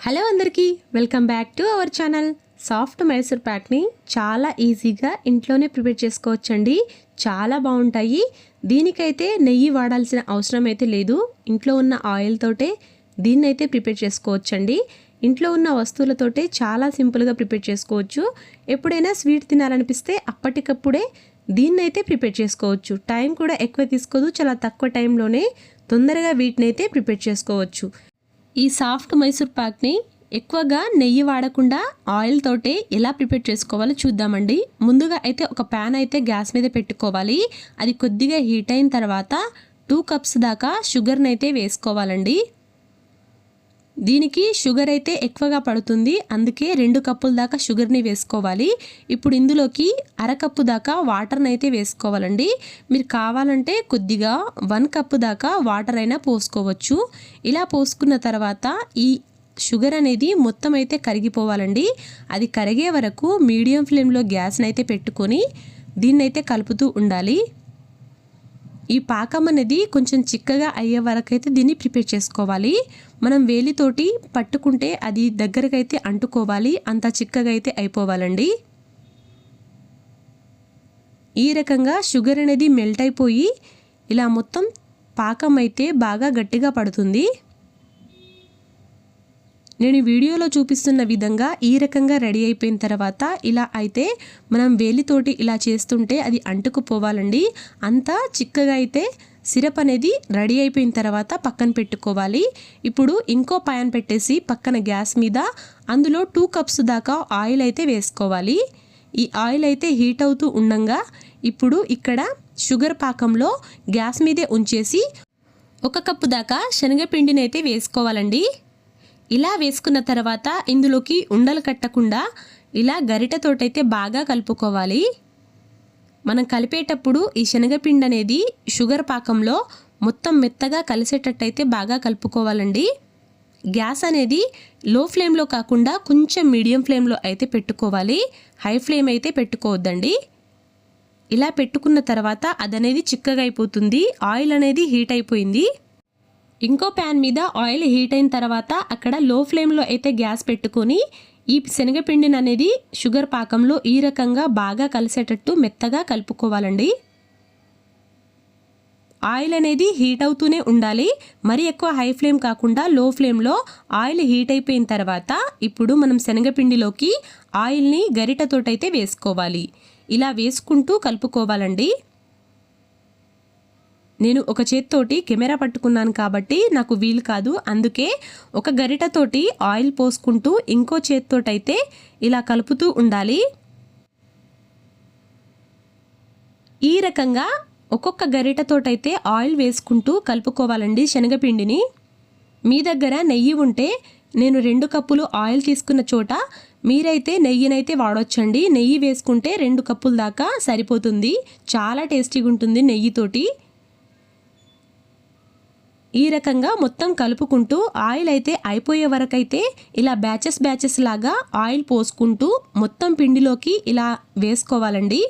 Hello అందరికీ welcome back to our channel. Soft Mysore ప్యాక్ని చాలా ఈజీగా ఇంట్లోనే ప్రిపేర్ చేసుకోవచ్చండి. చాలా బాగుంటాయి. దీనికైతే నెయ్యి వాడాల్సిన అవసరం అయితే లేదు. ఇంట్లో ఉన్న ఆయిల్ తోటే దీన్నైతే ప్రిపేర్ చేసుకోవచ్చండి. ఇంట్లో ఉన్న వస్తువులతోటే చాలా సింపుల్గా ప్రిపేర్ చేసుకోవచ్చు. ఎప్పుడైనా స్వీట్ తినాలనిపిస్తే అప్పటికప్పుడే దీన్నైతే ప్రిపేర్ చేసుకోవచ్చు. టైం కూడా ఎక్కువ తీసుకోదు. చాలా తక్కువ టైంలోనే తొందరగా వీటినైతే ప్రిపేర్ చేసుకోవచ్చు. ఈ సాఫ్ట్ మైసూర్ పాక్ని ఎక్కువగా నెయ్యి వాడకుండా ఆయిల్ తోటే ఎలా ప్రిపేర్ చేసుకోవాలో చూద్దామండి. ముందుగా అయితే ఒక ప్యాన్ అయితే గ్యాస్ మీద పెట్టుకోవాలి. అది కొద్దిగా హీట్ అయిన తర్వాత టూ కప్స్ దాకా షుగర్ని అయితే వేసుకోవాలండి. దీనికి షుగర్ అయితే ఎక్కువగా పడుతుంది. అందుకే రెండు కప్పుల దాకా షుగర్ని వేసుకోవాలి. ఇప్పుడు ఇందులోకి అరకప్పు దాకా వాటర్ని అయితే వేసుకోవాలండి. మీరు కావాలంటే కొద్దిగా వన్ కప్పు దాకా వాటర్ అయినా పోసుకోవచ్చు. ఇలా పోసుకున్న తర్వాత ఈ షుగర్ అనేది మొత్తం అయితే కరిగిపోవాలండి. అది కరిగే వరకు మీడియం ఫ్లేమ్లో గ్యాస్ని అయితే పెట్టుకొని దీన్నైతే కలుపుతూ ఉండాలి. ఈ పాకం అనేది కొంచెం చిక్కగా అయ్యే వరకు అయితే దీన్ని ప్రిపేర్ చేసుకోవాలి. మనం వేలితోటి పట్టుకుంటే అది దగ్గరకైతే అంటుకోవాలి. అంత చిక్కగా అయితే అయిపోవాలండి. ఈ రకంగా షుగర్ అనేది మెల్ట్ అయిపోయి ఇలా మొత్తం పాకం అయితే బాగా గట్టిగా పడుతుంది. నేను వీడియోలో చూపిస్తున్న విధంగా ఈ రకంగా రెడీ అయిపోయిన తర్వాత ఇలా అయితే మనం వేలితోటి ఇలా చేస్తుంటే అది అంటుకుపోవాలండి. అంతా చిక్కగా అయితే సిరప్ అనేది రెడీ అయిపోయిన తర్వాత పక్కన పెట్టుకోవాలి. ఇప్పుడు ఇంకో పాన్ పెట్టేసి పక్కన గ్యాస్ మీద అందులో టూ కప్స్ దాకా ఆయిల్ అయితే వేసుకోవాలి. ఈ ఆయిల్ అయితే హీట్ అవుతూ ఉండంగా ఇప్పుడు ఇక్కడ షుగర్ పాకంలో గ్యాస్ మీదే ఉంచేసి ఒక కప్పు దాకా శనగపిండిని అయితే వేసుకోవాలండి. ఇలా వేసుకున్న తర్వాత ఇందులోకి ఉండలు కట్టకుండా ఇలా గరిటతోటైతే బాగా కలుపుకోవాలి. మనం కలిపేటప్పుడు ఈ శనగపిండి అనేది షుగర్ పాకంలో మొత్తం మెత్తగా కలిసేటట్టయితే బాగా కలుపుకోవాలండి. గ్యాస్ అనేది లో ఫ్లేమ్లో కాకుండా కొంచెం మీడియం ఫ్లేమ్లో అయితే పెట్టుకోవాలి. హై ఫ్లేమ్ అయితే పెట్టుకోవద్దండి. ఇలా పెట్టుకున్న తర్వాత అదనేది చిక్కగా అయిపోతుంది. ఆయిల్ అనేది హీట్ అయిపోయింది. ఇంకో ప్యాన్ మీద ఆయిల్ హీట్ అయిన తర్వాత అక్కడ లో ఫ్లేమ్లో అయితే గ్యాస్ పెట్టుకొని ఈ శనగపిండిని అనేది షుగర్ పాకంలో ఈ రకంగా బాగా కలిసేటట్టు మెత్తగా కలుపుకోవాలండి. ఆయిల్ అనేది హీట్ అవుతూనే ఉండాలి. మరి ఎక్కువ హై ఫ్లేమ్ కాకుండా లో ఫ్లేమ్లో ఆయిల్ హీట్ అయిపోయిన తర్వాత ఇప్పుడు మనం శనగపిండిలోకి ఆయిల్ని గరిటతోటైతే వేసుకోవాలి. ఇలా వేసుకుంటూ కలుపుకోవాలండి. నేను ఒక చేత్తోటి కెమెరా పట్టుకున్నాను కాబట్టి నాకు వీలు కాదు. అందుకే ఒక గరిటతోటి ఆయిల్ పోసుకుంటూ ఇంకో చేత్తోటైతే ఇలా కలుపుతూ ఉండాలి. ఈ రకంగా ఒక్కొక్క గరిటతోటైతే ఆయిల్ వేసుకుంటూ కలుపుకోవాలండి శనగపిండిని. మీ దగ్గర నెయ్యి ఉంటే నేను రెండు కప్పులు ఆయిల్ తీసుకున్న చోట మీరైతే నెయ్యినైతే వాడొచ్చండి. నెయ్యి వేసుకుంటే రెండు కప్పుల దాకా సరిపోతుంది. చాలా టేస్టీగా ఉంటుంది నెయ్యితోటి. ఈ రకంగా మొత్తం కలుపుకుంటూ ఆయిల్ అయితే అయిపోయే వరకైతే ఇలా బ్యాచెస్ బ్యాచెస్ లాగా ఆయిల్ పోసుకుంటూ మొత్తం పిండిలోకి ఇలా వేసుకోవాలండి.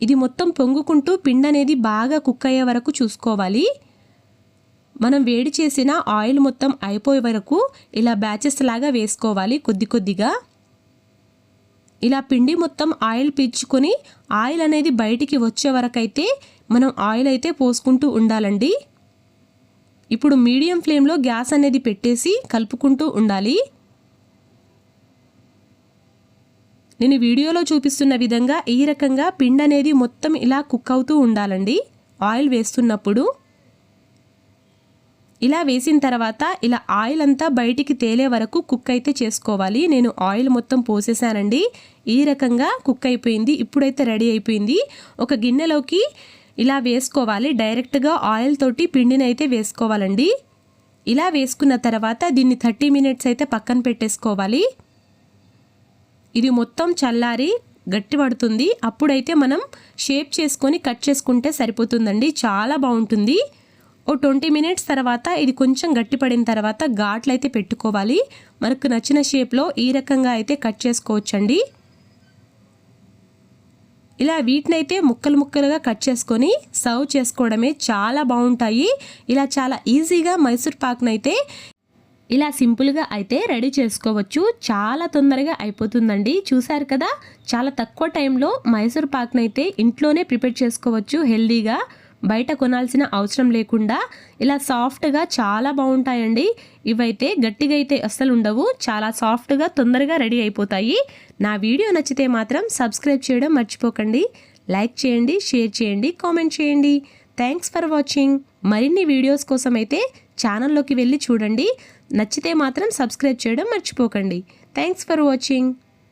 ఇది మొత్తం పొంగుకుంటూ పిండి అనేది బాగా కుక్ అయ్యే వరకు చూసుకోవాలి. మనం వేడి చేసిన ఆయిల్ మొత్తం అయిపోయే వరకు ఇలా బ్యాచెస్ లాగా వేసుకోవాలి కొద్ది కొద్దిగా. ఇలా పిండి మొత్తం ఆయిల్ పీల్చుకొని ఆయిల్ అనేది బయటికి వచ్చే వరకైతే మనం ఆయిల్ అయితే పోసుకుంటూ ఉండాలండి. ఇప్పుడు మీడియం ఫ్లేమ్లో గ్యాస్ అనేది పెట్టేసి కలుపుకుంటూ ఉండాలి. నేను వీడియోలో చూపిస్తున్న విధంగా ఈ రకంగా పిండి అనేది మొత్తం ఇలా కుక్ అవుతూ ఉండాలండి. ఆయిల్ వేస్తున్నప్పుడు ఇలా వేసిన తర్వాత ఇలా ఆయిల్ అంతా బయటికి తేలే వరకు కుక్ అయితే చేసుకోవాలి. నేను ఆయిల్ మొత్తం పోసేసానండి. ఈ రకంగా కుక్ అయిపోయింది. ఇప్పుడైతే రెడీ అయిపోయింది. ఒక గిన్నెలోకి ఇలా వేసుకోవాలి. డైరెక్ట్గా ఆయిల్ తోటి పిండిని అయితే వేసుకోవాలండి. ఇలా వేసుకున్న తర్వాత దీన్ని థర్టీ మినిట్స్ అయితే పక్కన పెట్టేసుకోవాలి. ఇది మొత్తం చల్లారి గట్టి పడుతుంది. అప్పుడైతే మనం షేప్ చేసుకొని కట్ చేసుకుంటే సరిపోతుందండి. చాలా బాగుంటుంది. ఓ ట్వంటీ మినిట్స్ తర్వాత ఇది కొంచెం గట్టి పడిన తర్వాత ఘాట్లు అయితే పెట్టుకోవాలి. మనకు నచ్చిన షేప్లో ఈ రకంగా అయితే కట్ చేసుకోవచ్చండి. ఇలా వీటినైతే ముక్కలు ముక్కలుగా కట్ చేసుకొని సర్వ్ చేసుకోవడమే చాలా బాగుంటాయి. ఇలా చాలా ఈజీగా మైసూర్ పాక్నైతే ఇలా సింపుల్గా అయితే రెడీ చేసుకోవచ్చు. చాలా తొందరగా అయిపోతుందండి. చూసారు కదా? చాలా తక్కువ టైంలో మైసూర్ పాక్నైతే ఇంట్లోనే ప్రిపేర్ చేసుకోవచ్చు హెల్దీగా. బయట కొనాల్సిన అవసరం లేకుండా ఇలా సాఫ్ట్గా చాలా బాగుంటాయండి. ఇవైతే గట్టిగా అయితే అస్సలు ఉండవు. చాలా సాఫ్ట్గా తొందరగా రెడీ అయిపోతాయి. నా వీడియో నచ్చితే మాత్రం సబ్స్క్రైబ్ చేయడం మర్చిపోకండి. లైక్ చేయండి షేర్ చేయండి కామెంట్ చేయండి. Thanks for watching. మరిన్ని వీడియోస్ కోసం అయితే ఛానల్లోకి వెళ్ళి చూడండి. నచ్చితే మాత్రం సబ్స్క్రైబ్ చేయడం మర్చిపోకండి. Thanks for watching.